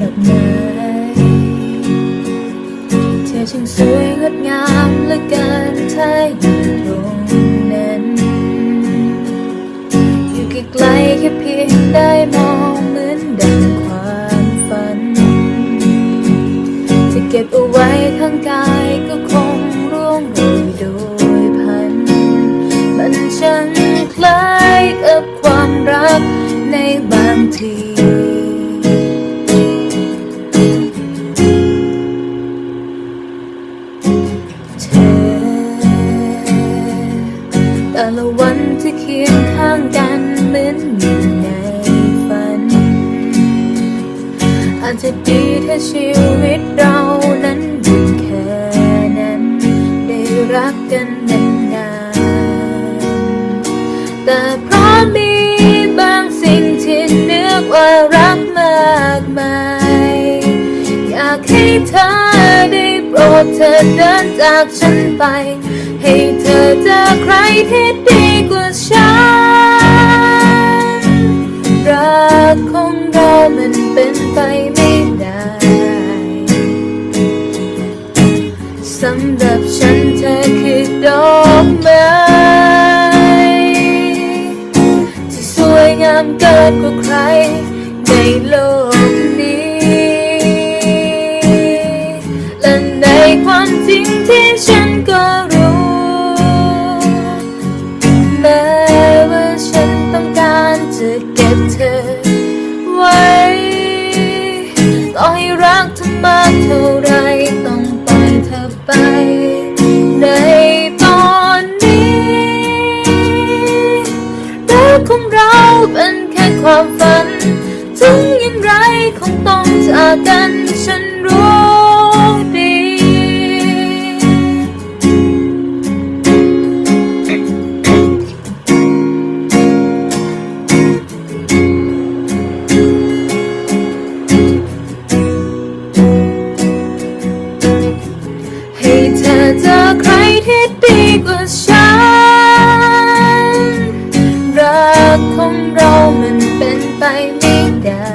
ดอกไม้เธอช่างสวยงดงามเหลือเกินถ้าอยู่ตรงนั้นอยู่ไกลๆแค่เพียงได้มองเหมือนดังความฝันจะเก็บเอาไว้ข้างกายก็คงร่วงโรยโดยพัน มันช่างคล้ายกับความรักในบางที งข้างกันเหมือนอยู่ในฝัน อาจจะดีถ้าชีวิตเรานั้นหยุดแค่นั้น ได้รักกันนานๆแต่เพราะมีบางสิ่งที่เนื้อกว่ารักมากมาย อยากให้เธอได้โปรดเธอเดินจากฉันไป ให้เธอเจอใครที่ดีกว่าฉัน เป็นไปไม่ได้สำหรับฉันเธอคือดอกไม้ที่สวยงามเกินกว่าใครในโลกนี้ และในความจริงที่ฉันก็รู้ แม้ว่าฉันต้องการจะเก็บเธอไว้ มากเท่าไรต้องปล่อยเธอไป ในตอนนี้รักของเราเป็นแค่ความฝัน ถึงอย่างไรคงต้องจากกันฉันรู้ ดีกว่าฉัน รักของเรามันเป็นไปไม่ได้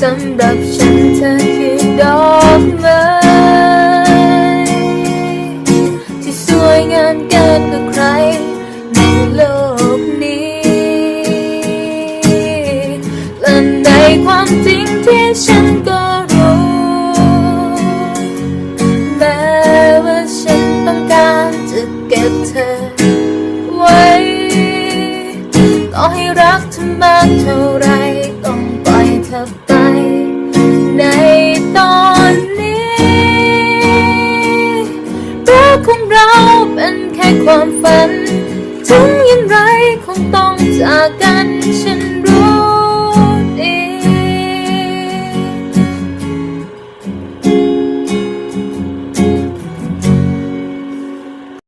สำหรับฉันเธอคือ มากเท่าไรต้องปล่อยเธอไปในตอนนี้รักของเราเป็นแค่ความฝัน ถึงยังไรคงต้องจากกัน